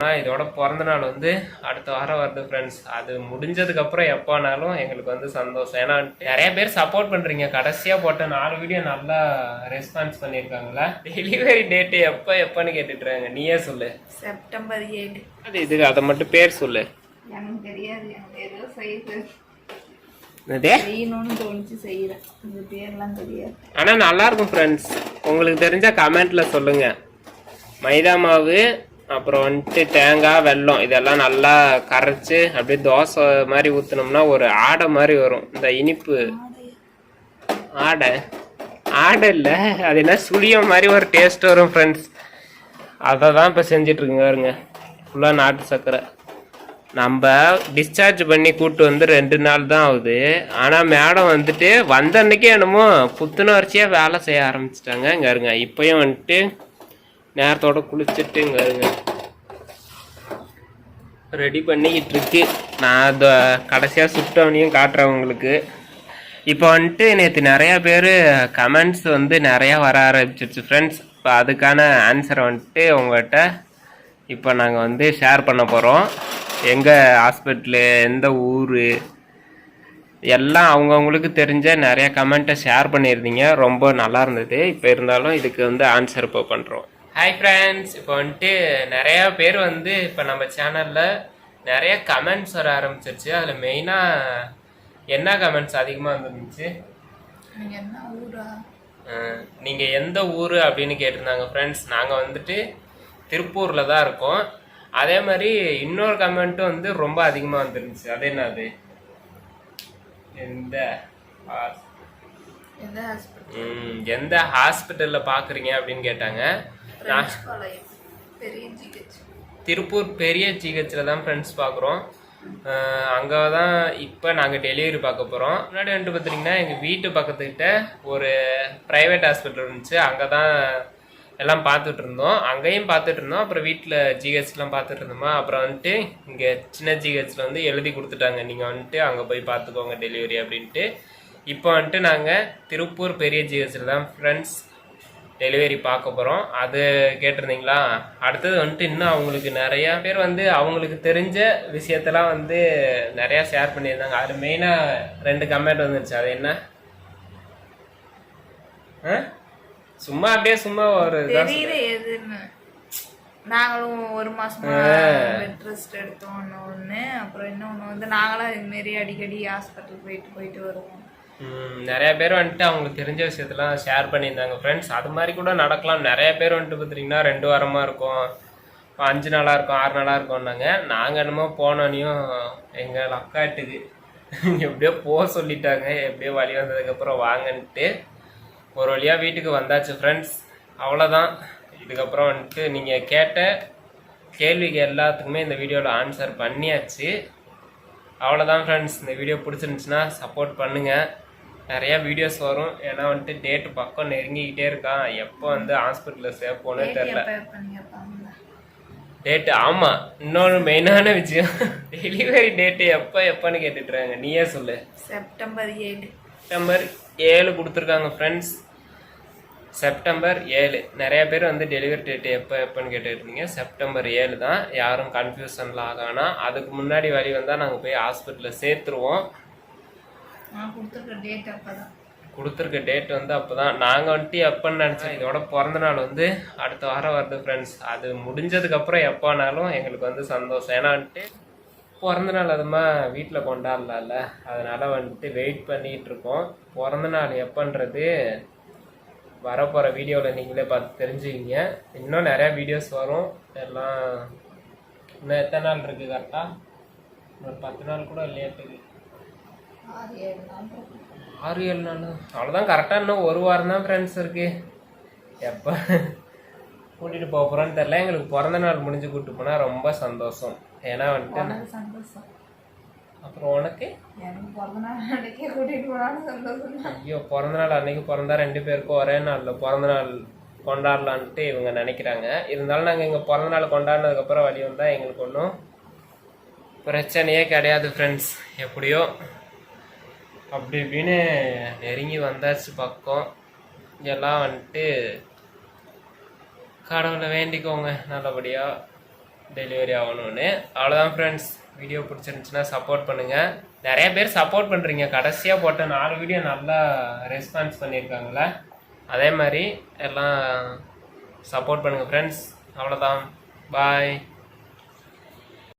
ஆனால் இதோட பிறந்த நாள் வந்து அடுத்த வாரம் வருது ஃப்ரெண்ட்ஸ் அது முடிஞ்சதுக்கப்புறம் எப்போனாலும் எங்களுக்கு வந்து சந்தோஷம். ஏன்னா நிறைய பேர் சப்போர்ட் பண்ணுறீங்க கடைசியாக போட்ட நாலு வீடியோ நல்லா ரெஸ்பான்ஸ் பண்ணியிருக்காங்களா? டெலிவரி டேட்டு எப்போ எப்போன்னு கேட்டுட்ருக்காங்க நீயே சொல்லு. செப்டம்பர் ஏழு. அது இதுக்கு அதை மட்டும் பேர் சொல்லு. எனக்கு தெரியாது. எனக்கு ஏதோ செய்யுது இதே செய்யணும்னு தோணுச்சு செய்யறேன். இந்த பேர்லாம் தெரியாது. ஆனால் நல்லா இருக்கும் ஃப்ரெண்ட்ஸ் உங்களுக்கு தெரிஞ்ச கமெண்ட்ல சொல்லுங்க. மைதா மாவு அப்புறம் வந்துட்டு தேங்காய் வெல்லம் இதெல்லாம் நல்லா கரைச்சி அப்படியே தோசை மாதிரி ஊற்றினோம்னா ஒரு ஆடை மாதிரி வரும். இந்த இனிப்பு. ஆடை. ஆடை இல்லை. அது என்ன சுழியம் மாதிரி ஒரு டேஸ்ட் வரும் ஃப்ரெண்ட்ஸ் அதை தான் இப்போ செஞ்சிட்ருக்குங்க பாருங்க. ஃபுல்லாக நாட்டு சர்க்கரை நம்ம டிஸ்சார்ஜ் பண்ணி கூட்டு வந்து ரெண்டு நாள் தான் ஆகுது. ஆனால் மேடம் வந்துட்டு வந்த அன்னைக்கே என்னமோ புத்துணர்ச்சியாக வேலை செய்ய ஆரம்பிச்சிட்டாங்க. இங்கே இருங்க இப்போயும் வந்துட்டு நேரத்தோட குளிச்சுட்டு ரெடி பண்ணிக்கிட்டு இருக்கு நான் அந்த கடைசியாக சுட்டவனையும் காட்டுறேன் உங்களுக்கு. இப்போ வந்துட்டு நேற்று நிறையா பேர் கமெண்ட்ஸ் வந்து நிறையா வர ஆரம்பிச்சிருச்சு ஃப்ரெண்ட்ஸ் இப்போ அதுக்கான ஆன்சரை வந்துட்டு உங்கள்கிட்ட இப்போ நாங்கள் வந்து ஷேர் பண்ண போகிறோம் எங்கள் ஹாஸ்பிட்டலு எந்த ஊர் எல்லாம் அவங்கவுங்களுக்கு தெரிஞ்ச நிறைய கமெண்ட்டை ஷேர் பண்ணியிருந்தீங்க. ரொம்ப நல்லா இருந்தது. இப்போ இருந்தாலும் இதுக்கு வந்து ஆன்சர் இப்போ பண்ணுறோம் ஹாய் ஃப்ரெண்ட்ஸ் இப்போ வந்துட்டு நிறையா பேர் வந்து இப்போ நம்ம சேனலில் நிறைய கமெண்ட்ஸ் வர ஆரம்பிச்சிருச்சு. அதில் மெயினாக என்ன கமெண்ட்ஸ் அதிகமாக வந்துருந்துச்சு? நீங்கள் எந்த ஊர் அப்படின்னு கேட்டிருந்தாங்க ஃப்ரெண்ட்ஸ் நாங்கள் வந்துட்டு திருப்பூரில் தான் இருக்கோம். அதே மாதிரி இன்னொரு கமெண்ட்டும் வந்து ரொம்ப அதிகமாக வந்துருந்துச்சு. அது என்னது? எந்த எந்த ஹாஸ்பிட்டலில் பார்க்குறீங்க அப்படின்னு கேட்டாங்க. திருப்பூர் பெரிய ஜிஹெச்சில் தான் ஃப்ரெண்ட்ஸ் பார்க்குறோம் அங்கே தான் இப்போ நாங்கள் டெலிவரி பார்க்க போகிறோம் முன்னாடி வந்துட்டு பார்த்துட்டிங்கன்னா எங்கள் வீட்டு பக்கத்துக்கிட்ட ஒரு ப்ரைவேட் ஹாஸ்பிட்டல் இருந்துச்சு. அங்கே தான் எல்லாம் பார்த்துட்டு இருந்தோம். அங்கேயும் பார்த்துட்டு இருந்தோம். அப்புறம் வீட்டில் ஜிஹெச்லாம் பார்த்துட்டு இருந்தோமா? அப்புறம் வந்துட்டு இங்கே சின்ன ஜிஹெச்சில் வந்து எழுதி கொடுத்துட்டாங்க. நீங்கள் வந்துட்டு அங்கே போய் பார்த்துக்கோங்க டெலிவரி அப்படின்ட்டு. இப்போ வந்துட்டு நாங்கள் திருப்பூர் பெரிய ஜிஹெச்சில் தான் ஃப்ரெண்ட்ஸ் டெலிவரி பார்க்க போகிறோம் அது கேட்டிருந்தீங்களா? அடுத்தது வந்துட்டு இன்னும் அவங்களுக்கு நிறையா பேர் வந்து அவங்களுக்கு தெரிஞ்ச விஷயத்தெல்லாம் வந்து நிறையா ஷேர் பண்ணியிருந்தாங்க. அது மெயினாக ரெண்டு கமெண்ட் வந்துருச்சு. அது என்ன? சும்மா அப்படியே சும்மா ஒரு நாங்களும் ஒரு மாசமா பெட் ரெஸ்ட் எடுத்தோம் ஒன்று அப்புறம் இன்னொன்று வந்து நாங்களாம் இது மாரி அடிக்கடி ஹாஸ்பிட்டல் போயிட்டு போயிட்டு வருவோம். நிறைய பேர் வந்துட்டு அவங்களுக்கு தெரிஞ்ச விஷயத்தெல்லாம் ஷேர் பண்ணியிருந்தாங்க. ஃப்ரெண்ட்ஸ் அது மாதிரி கூட நடக்கலாம். நிறைய பேர் வந்துட்டு பார்த்தீங்கன்னா ரெண்டு வாரமாக இருக்கும். இப்போ அஞ்சு நாளாக இருக்கும் ஆறு நாளாக இருக்கோம்னாங்க. நாங்கள் என்னமோ போனோனையும் எங்கள் அக்காட்டுக்கு எப்படியோ போக சொல்லிட்டாங்க. எப்படியோ வழி வந்ததுக்கப்புறம் வாங்கன்ட்டு ஒரு வழியாக வீட்டுக்கு வந்தாச்சு. ஃப்ரெண்ட்ஸ் அவ்வளோதான் இதுக்கப்புறம் வந்துட்டு நீங்கள் கேட்ட கேள்விக்கு எல்லாத்துக்குமே இந்த வீடியோவில் ஆன்சர் பண்ணியாச்சு. அவ்வளோதான் ஃப்ரெண்ட்ஸ் இந்த வீடியோ பிடிச்சிருந்துச்சுன்னா சப்போர்ட் பண்ணுங்கள் நிறையா வீடியோஸ் வரும். ஏன்னா வந்துட்டு டேட்டு பக்கம் நெருங்கிக்கிட்டே இருக்கான் எப்போ வந்து ஹாஸ்பிட்டலில் சேர்ப்போன்னே தெரில டேட்டு ஆமாம் இன்னொன்று மெயினான விஷயம் டெலிவரி டேட்டு எப்போ எப்போன்னு கேட்டுட்ருக்காங்க நீயே சொல்லு. செப்டம்பர் ஏழு. செப்டம்பர் ஏழு கொடுத்துருக்காங்க ஃப்ரெண்ட்ஸ் செப்டம்பர் ஏழு. நிறைய பேர் வந்து டெலிவரி டேட் எப்போ எப்போன்னு கேட்டுட்டு இருந்தீங்க. செப்டம்பர் ஏழு தான். யாரும் கன்ஃபியூஷனில் ஆகானா. அதுக்கு முன்னாடி வழி வந்தால் நாங்கள் போய் ஹாஸ்பிட்டலில் சேர்த்துருவோம். நான் கொடுத்துருக்க டேட் அப்போ தான் கொடுத்துருக்க டேட் வந்து அப்போ தான் நாங்கள் வந்துட்டு எப்போன்னு நினச்சோம் இதோட பிறந்த நாள் வந்து அடுத்த வாரம் வருது ஃப்ரெண்ட்ஸ் அது முடிஞ்சதுக்கப்புறம் எப்போனாலும் எங்களுக்கு வந்து சந்தோஷம். ஏன்னா வந்துட்டு பிறந்த நாள் அதுமா வீட்டில் கொண்டாடலாம்ல. அதனால் வந்துட்டு வெயிட் பண்ணிகிட்டு இருக்கோம். பிறந்த நாள் எப்போன்றது வரப்போகிற வீடியோவில் நீங்களே பார்த்து தெரிஞ்சுக்கிங்க. இன்னும் நிறையா வீடியோஸ் வரும். எல்லாம் இன்னும் எத்தனை நாள் இருக்குது கரெக்டாக ஒரு பத்து நாள் கூட லேட்டுக்கு ஆறு ஏழு நாள். அவ்வளோதான் கரெக்டாக இன்னும் ஒரு வாரம் தான் ஃப்ரெண்ட்ஸ் இருக்கு. எப்போ கூட்டிகிட்டு போக போகிறோன்னு தெரில எங்களுக்கு பிறந்த நாள் முடிஞ்சு கூப்பிட்டு போனால் ரொம்ப சந்தோஷம். ஏன்னா வந்துட்டு சந்தோஷம். அப்புறம் உனக்கு? ஐயோ பிறந்த நாள் அன்னைக்கு பிறந்தா ரெண்டு பேருக்கும் ஒரே நாளில் பிறந்த நாள் கொண்டாடலான்ட்டு இவங்க நினைக்கிறாங்க. இருந்தாலும் நாங்கள் எங்கள் பிறந்த நாள் கொண்டாடினதுக்கப்புறம் வழி வந்தால் எங்களுக்கு ஒன்றும் பிரச்சனையே கிடையாது ஃப்ரெண்ட்ஸ் எப்படியோ அப்படி இப்படின்னு நெருங்கி வந்தாச்சு பக்கம். எல்லாம் வந்துட்டு கடவுளை வேண்டிக்கோங்க நல்லபடியாக டெலிவரி ஆகணும்னு. அவ்வளோதான் ஃப்ரெண்ட்ஸ் வீடியோ பிடிச்சிருந்துச்சுன்னா சப்போர்ட் பண்ணுங்கள் நிறைய பேர் சப்போர்ட் பண்ணுறீங்க கடைசியாக போட்ட நாலு வீடியோ நல்லா ரெஸ்பான்ஸ் பண்ணியிருக்காங்களே அதே மாதிரி எல்லாம் சப்போர்ட் பண்ணுங்கள் ஃப்ரெண்ட்ஸ் அவ்வளோதான் பாய்